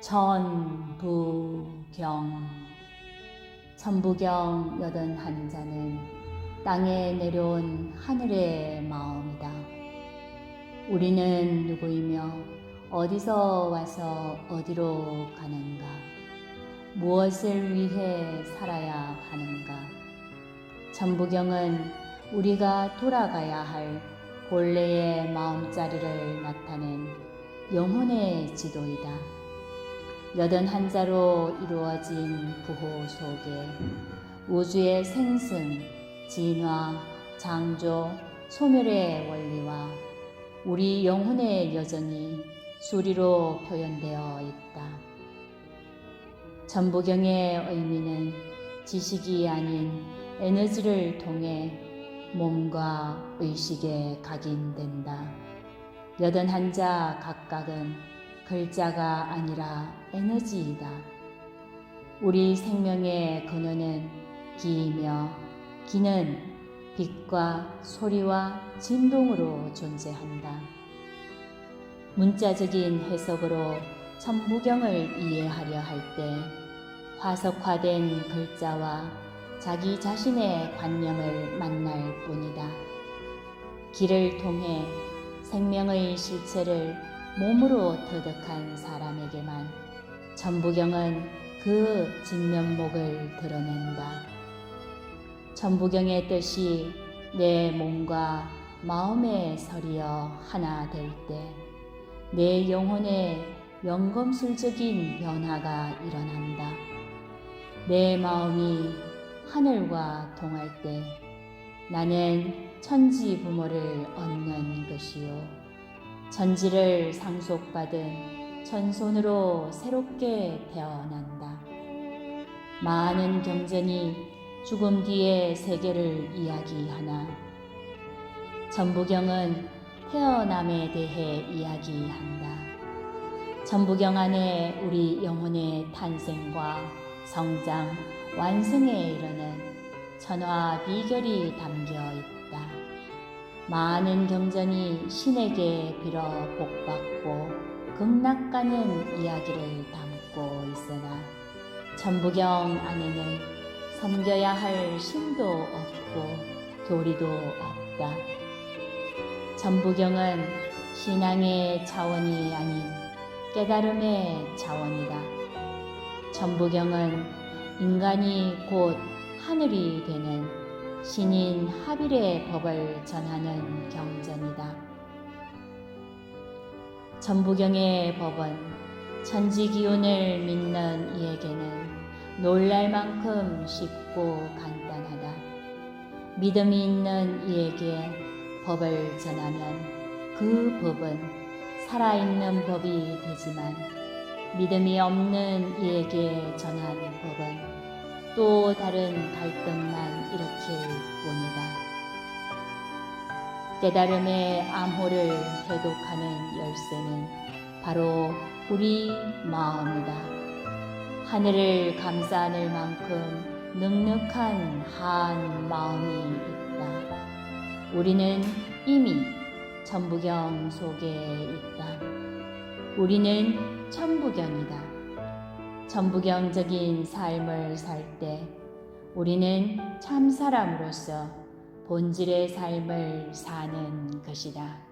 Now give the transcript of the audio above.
천부경 천부경 여든 한자는 땅에 내려온 하늘의 마음이다. 우리는 누구이며 어디서 와서 어디로 가는가? 무엇을 위해 살아야 하는가? 천부경은 우리가 돌아가야 할 본래의 마음자리를 나타낸 영혼의 지도이다. 여든 한자로 이루어진 부호 속에 우주의 생승, 진화, 창조, 소멸의 원리와 우리 영혼의 여정이 수리로 표현되어 있다. 전부경의 의미는 지식이 아닌 에너지를 통해 몸과 의식에 각인된다. 여든 한자 각각은 글자가 아니라 에너지이다. 우리 생명의 근원은 기이며 기는 빛과 소리와 진동으로 존재한다. 문자적인 해석으로 천부경을 이해하려 할 때 화석화된 글자와 자기 자신의 관념을 만날 뿐이다. 길을 통해 생명의 실체를 몸으로 터득한 사람에게만 천부경은 그 진면목을 드러낸다. 천부경의 뜻이 내 몸과 마음에 서리어 하나 될 때 내 영혼에 영검술적인 변화가 일어난다. 내 마음이 하늘과 동할 때 나는 천지 부모를 얻는 것이요. 천지를 상속받은 천손으로 새롭게 태어난다. 많은 경전이 죽음 뒤의 세계를 이야기하나 전부경은 태어남에 대해 이야기한다. 전부경 안에 우리 영혼의 탄생과 성장, 완성에 이르는 천화 비결이 담겨 있다. 많은 경전이 신에게 빌어 복받고 극락가는 이야기를 담고 있으나 전부경 안에는 섬겨야 할 신도 없고 교리도 없다. 전부경은 신앙의 차원이 아닌 깨달음의 차원이다. 전부경은 인간이 곧 하늘이 되는 신인 하빌의 법을 전하는 경전이다. 전부경의 법은 천지 기운을 믿는 이에게는 놀랄 만큼 쉽고 간단하다. 믿음이 있는 이에게 법을 전하면 그 법은 살아있는 법이 되지만 믿음이 없는 이에게 전한 법은 또 다른 갈등만 일으킬 뿐이다. 깨달음의 암호를 해독하는 열쇠는 바로 우리 마음이다. 하늘을 감싸 안을 만큼 넉넉한 한 마음이 있다. 우리는 이미 천부경 속에 있다. 우리는 천부경이다. 천부경적인 삶을 살 때 우리는 참 사람으로서 본질의 삶을 사는 것이다.